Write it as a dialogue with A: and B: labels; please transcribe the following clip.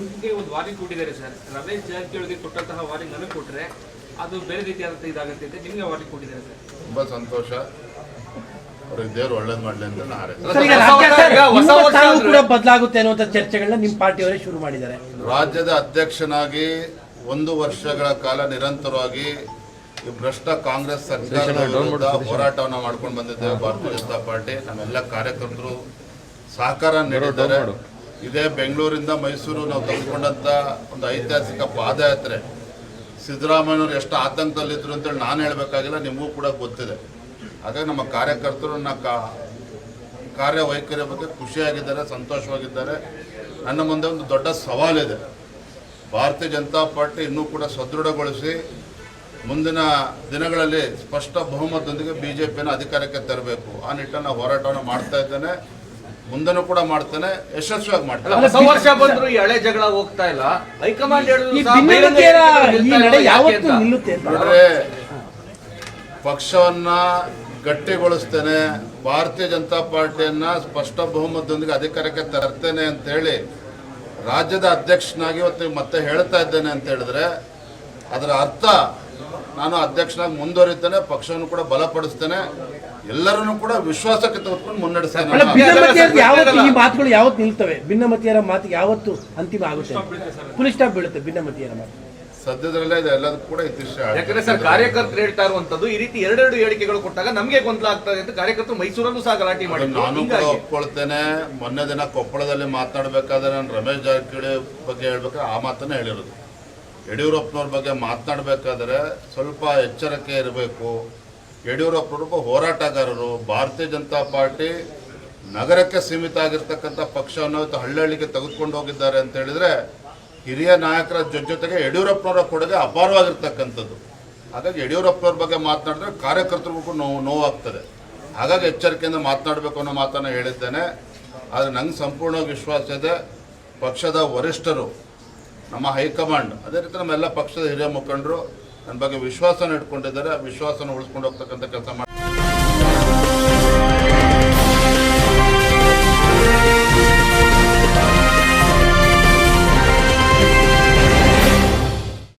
A: ನಿಮ್ಗೆ ಒಂದು ವಾರ್ನಿಂಗ್ ಕೊಟ್ಟಿದ್ದಾರೆ ಸರ್. ರಮೇಶ್ ಜಾರಕಿಹೊಳಿಗೆ ಕೊಟ್ಟಂತಹ ವಾರ್ನಿಂಗ್ ನನಗೆ ಕೊಟ್ಟರೆ ಅದು ಬೇರೆ ರೀತಿಯಾದಂಥ ಇದಾಗುತ್ತೆ ಅಂತ ನಿಮಗೆ ವಾರ್ನಿಂಗ್ ಕೊಟ್ಟಿದ್ದಾರೆ ಸರ್.
B: ತುಂಬಾ ಸಂತೋಷ. ಅವ್ರಿಗೆ ದೇವ್ರು ಒಳ್ಳೇದು ಮಾಡಲಿ ಅಂತ ನಾನು ಹಾರೈಸ್ತೀನಿ.
C: ಕೂಡ ಬದಲಾಗುತ್ತೆ ಅನ್ನುವಂಥ ಚರ್ಚೆಗಳನ್ನ ನಿಮ್ಮ ಪಾರ್ಟಿಯವರೇ ಶುರು ಮಾಡಿದ್ದಾರೆ.
B: ರಾಜ್ಯದ ಅಧ್ಯಕ್ಷನಾಗಿ ಒಂದು ವರ್ಷಗಳ ಕಾಲ ನಿರಂತರವಾಗಿ ಈ ಭ್ರಷ್ಟ ಕಾಂಗ್ರೆಸ್ ಸರ್ಕಾರದ ವಿರುದ್ಧ ಹೋರಾಟವನ್ನು ಮಾಡ್ಕೊಂಡು ಬಂದಿದ್ದೇವೆ ಭಾರತೀಯ ಜನತಾ ಪಾರ್ಟಿ. ನಮ್ಮೆಲ್ಲ ಕಾರ್ಯಕರ್ತರು ಸಹಕಾರ ನೀಡಿದ್ದಾರೆ. ಇದೇ ಬೆಂಗಳೂರಿಂದ ಮೈಸೂರು ನಾವು ತೆಗೆದುಕೊಂಡಂತ ಒಂದು ಐತಿಹಾಸಿಕ ಪಾದಯಾತ್ರೆ. ಸಿದ್ದರಾಮಯ್ಯವ್ರು ಎಷ್ಟು ಆತಂಕದಲ್ಲಿದ್ದರು ಅಂತೇಳಿ ನಾನು ಹೇಳಬೇಕಾಗಿಲ್ಲ, ನಿಮಗೂ ಕೂಡ ಗೊತ್ತಿದೆ. ಹಾಗಾಗಿ ನಮ್ಮ ಕಾರ್ಯಕರ್ತರು ನನ್ನ ಕಾ, ಕಾರ್ಯವೈಖರಿಯ ಬಗ್ಗೆ ಖುಷಿಯಾಗಿದ್ದಾರೆ, ಸಂತೋಷವಾಗಿದ್ದಾರೆ. ನನ್ನ ಮುಂದೆ ಒಂದು ದೊಡ್ಡ ಸವಾಲಿದೆ. ಭಾರತೀಯ ಜನತಾ ಪಾರ್ಟಿ ಇನ್ನೂ ಕೂಡ ಸದೃಢಗೊಳಿಸಿ ಮುಂದಿನ ದಿನಗಳಲ್ಲಿ ಸ್ಪಷ್ಟ ಬಹುಮತದೊಂದಿಗೆ ಬಿ ಜೆ ಪಿಯನ್ನು ಅಧಿಕಾರಕ್ಕೆ ತರಬೇಕು. ಆ ನಿಟ್ಟನ್ನು ಹೋರಾಟವನ್ನು ಮಾಡ್ತಾ ಇದ್ದೇನೆ. ಮುಂದೆನೂ ಕೂಡ ಮಾಡ್ತಾನೆ ಯಶಸ್ವಿಯಾಗಿ ಮಾಡ್ತಾನೆ.
D: ವರ್ಷ ಬಂದ್ರು ಈ ಹಳೆ ಜಗಳ ಹೋಗ್ತಾ ಇಲ್ಲ. ಹೈಕಮಾಂಡ್
B: ನೋಡ್ರೆ ಪಕ್ಷವನ್ನ ಗಟ್ಟಿಗೊಳಿಸ್ತೇನೆ ಭಾರತೀಯ ಜನತಾ ಪಾರ್ಟಿಯನ್ನ ಸ್ಪಷ್ಟ ಬಹುಮತದೊಂದಿಗೆ ಅಧಿಕಾರಕ್ಕೆ ತರ್ತೇನೆ ಅಂತ ಹೇಳಿ ರಾಜ್ಯದ ಅಧ್ಯಕ್ಷನಾಗಿ ಇವತ್ತು ಮತ್ತೆ ಹೇಳ್ತಾ ಇದ್ದೇನೆ ಅಂತ ಹೇಳಿದ್ರೆ ಅದರ ಅರ್ಥ ನಾನು ಅಧ್ಯಕ್ಷನಾಗಿ ಮುಂದುವರಿತೇನೆ ಪಕ್ಷವನ್ನು ಕೂಡ ಬಲಪಡಿಸ್ತೇನೆ. ಎಲ್ಲರನ್ನು ಕೂಡ ವಿಶ್ವಾಸಕ್ಕೆ ತೆಗೆದುಕೊಂಡು ಮುನ್ನಡೆಸ್ತೇನೆ.
C: ಯಾವತ್ತು ಈ ಮಾತುಗಳು ಯಾವತ್ತು ನಿಲ್ತವೆ? ಭಿನ್ನಮತೀಯರ ಮಾತು ಯಾವತ್ತು ಅಂತಿಮ ಆಗುತ್ತೆ? ಸ್ಟಾಪ್ ಬೀಳುತ್ತೆ ಭಿನ್ನಮತೀಯರ ಮಾತು.
B: ಸದ್ಯದಲ್ಲೇ ಇದೆ ಎಲ್ಲದಕ್ಕೂ ಕೂಡ ಇತಿಶ್ರೀ
D: ಯಾಕಂದ್ರೆ ಸರ್ ಕಾರ್ಯಕರ್ತರು ಹೇಳ್ತಾ ಇರುವಂತದ್ದು ಈ ರೀತಿ ಎರಡೆರಡು ಹೇಳಿಕೆಗಳು ಕೊಟ್ಟಾಗ ನಮಗೆ ಗೊಂದಲ ಆಗ್ತದೆ ಅಂತ ಕಾರ್ಯಕರ್ತರು ಮೈಸೂರಲ್ಲೂ ಸಹ ಗಲಾಟೆ ಮಾಡಿ
B: ನಾನು ಒಪ್ಕೊಳ್ತೇನೆ. ಮೊನ್ನೆ ದಿನ ಕೊಪ್ಪಳದಲ್ಲಿ ಮಾತಾಡ್ಬೇಕಾದ್ರೆ ನಾನು ರಮೇಶ್ ಜಾರಕಿಹೊಳಿ ಬಗ್ಗೆ ಹೇಳ್ಬೇಕಾದ್ರೆ ಆ ಮಾತನ್ನ ಹೇಳಿರೋದು. ಯಡಿಯೂರಪ್ಪನವ್ರ ಬಗ್ಗೆ ಮಾತನಾಡಬೇಕಾದ್ರೆ ಸ್ವಲ್ಪ ಎಚ್ಚರಿಕೆ ಇರಬೇಕು. ಯಡಿಯೂರಪ್ಪನವ್ರೊಬ್ಬ ಹೋರಾಟಗಾರರು. ಭಾರತೀಯ ಜನತಾ ಪಾರ್ಟಿ ನಗರಕ್ಕೆ ಸೀಮಿತ ಆಗಿರ್ತಕ್ಕಂಥ ಪಕ್ಷವನ್ನು ಇವತ್ತು ಹಳ್ಳಿಗೆ ತೆಗೆದುಕೊಂಡು ಹೋಗಿದ್ದಾರೆ ಅಂತ ಹೇಳಿದ್ರೆ ಹಿರಿಯ ನಾಯಕರ ಜೊತೆ ಜೊತೆಗೆ ಯಡಿಯೂರಪ್ಪನವರ ಕೊಡುಗೆ ಅಪಾರವಾಗಿರ್ತಕ್ಕಂಥದ್ದು. ಹಾಗಾಗಿ ಯಡಿಯೂರಪ್ಪನವ್ರ ಬಗ್ಗೆ ಮಾತನಾಡಿದ್ರೆ ಕಾರ್ಯಕರ್ತರಿಗೂ ನೋವು, ನೋವಾಗ್ತದೆ. ಹಾಗಾಗಿ ಎಚ್ಚರಿಕೆಯಿಂದ ಮಾತನಾಡಬೇಕು ಅನ್ನೋ ಮಾತನ್ನು ಹೇಳಿದ್ದೇನೆ. ಆದರೆ ನಂಗೆ ಸಂಪೂರ್ಣ ವಿಶ್ವಾಸ ಇದೆ. ಪಕ್ಷದ ವರಿಷ್ಠರು ನಮ್ಮ ಹೈಕಮಾಂಡ್, ಅದೇ ರೀತಿ ನಮ್ಮೆಲ್ಲ ಪಕ್ಷದ ಹಿರಿಯ ಮುಖಂಡರು ನನ್ನ ಬಗ್ಗೆ ವಿಶ್ವಾಸನ ಇಟ್ಕೊಂಡಿದ್ದಾರೆ, ವಿಶ್ವಾಸನ ಉಳಿಸ್ಕೊಂಡು ಹೋಗ್ತಕ್ಕಂಥ ಕೆಲಸ ಮಾಡಿ